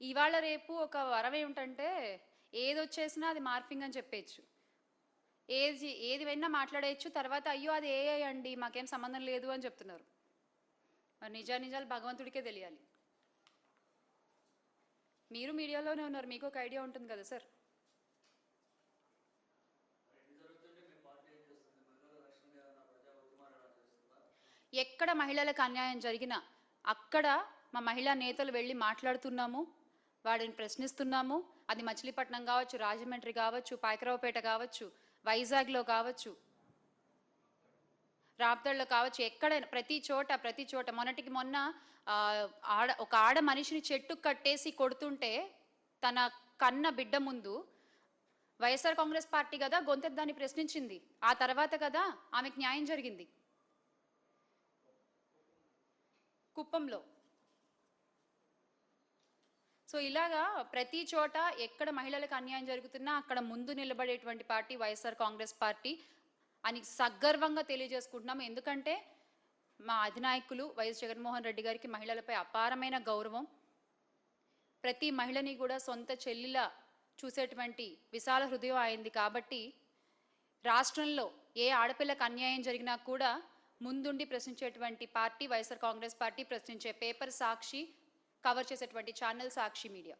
ఇవాళ రేపు ఒక వరం ఏమిటంటే ఏది వచ్చేసినా అది మార్ఫింగ్ అని చెప్పేయచ్చు. ఏది ఏది వెన్నా మాట్లాడేయచ్చు తర్వాత అయ్యో అది ఏ అండి మాకేం సంబంధం లేదు అని చెప్తున్నారు. మరి నిజా నిజాలు భగవంతుడికే తెలియాలి. మీరు మీడియాలోనే ఉన్నారు మీకు ఒక ఐడియా ఉంటుంది కదా సార్? ఎక్కడ మహిళలకు అన్యాయం జరిగినా అక్కడ మా మహిళా నేతలు వెళ్ళి మాట్లాడుతున్నాము వాడిని ప్రశ్నిస్తున్నాము. అది మచిలీపట్నం కావచ్చు రాజమండ్రి కావచ్చు పాయకరావుపేట కావచ్చు వైజాగ్లో కావచ్చు రాప్తళ్ళలో కావచ్చు ఎక్కడైనా ప్రతి చోట ప్రతి చోట మొన్నటికి మొన్న ఆడ ఒక ఆడ మనిషిని చెట్టు కట్టేసి కొడుతుంటే తన కన్న బిడ్డ ముందు వైఎస్ఆర్ కాంగ్రెస్ పార్టీ కదా గొంతెద్దాన్ని దాన్ని ప్రశ్నించింది. ఆ తర్వాత కదా ఆమెకు న్యాయం జరిగింది. కుప్పంలో సో ఇలాగా ప్రతి చోట ఎక్కడ మహిళలకు అన్యాయం జరుగుతున్నా అక్కడ ముందు నిలబడేటువంటి పార్టీ వైఎస్ఆర్ కాంగ్రెస్ పార్టీ అని సగర్వంగా తెలియజేసుకుంటున్నాం ఎందుకంటే మా అధినాయకులు వైఎస్ జగన్మోహన్ రెడ్డి గారికి మహిళలపై అపారమైన గౌరవం. ప్రతి మహిళని కూడా సొంత చెల్లిలా చూసేటువంటి విశాల హృదయం అయింది కాబట్టి రాష్ట్రంలో ఏ ఆడపిల్లకు అన్యాయం జరిగినా కూడా ముందుండి ప్రశ్నించేటువంటి పార్టీ వైఎస్ఆర్ కాంగ్రెస్ పార్టీ ప్రశ్నించే పేపర్ సాక్షి కవర్ చేసేటువంటి ఛానల్ సాక్షి మీడియా